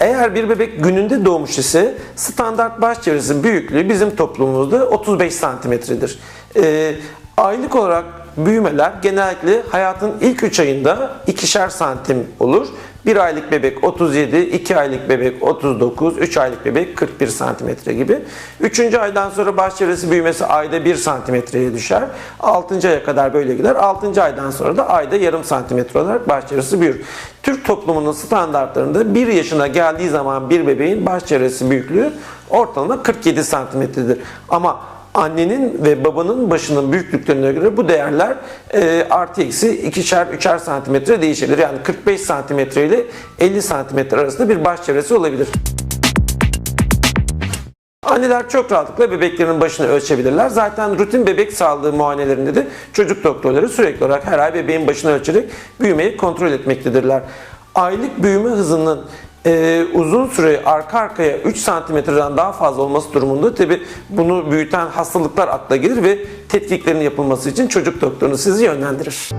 Eğer bir bebek gününde doğmuş ise standart baş çevresinin büyüklüğü bizim toplumumuzda 35 santimetredir. Ee, aylık olarak büyümeler genellikle hayatın ilk 3 ayında ikişer santim olur. 1 aylık bebek 37, 2 aylık bebek 39, 3 aylık bebek 41 santimetre gibi. 3. aydan sonra baş çevresi büyümesi ayda 1 santimetreye düşer. 6. aya kadar böyle gider. 6. aydan sonra da ayda yarım santimetre olarak baş çevresi büyür. Türk toplumunun standartlarında 1 yaşına geldiği zaman bir bebeğin baş çevresi büyüklüğü ortalama 47 santimetredir. Ama annenin ve babanın başının büyüklüklerine göre bu değerler e, artı eksi ikişer üçer santimetre değişebilir. Yani 45 santimetre ile 50 santimetre arasında bir baş çevresi olabilir. Anneler çok rahatlıkla bebeklerin başını ölçebilirler. Zaten rutin bebek sağlığı muayenelerinde de çocuk doktorları sürekli olarak her ay bebeğin başını ölçerek büyümeyi kontrol etmektedirler. Aylık büyüme hızının e, uzun süre arka arkaya 3 santimetreden daha fazla olması durumunda tabi bunu büyüten hastalıklar akla gelir ve tetkiklerin yapılması için çocuk doktorunu sizi yönlendirir.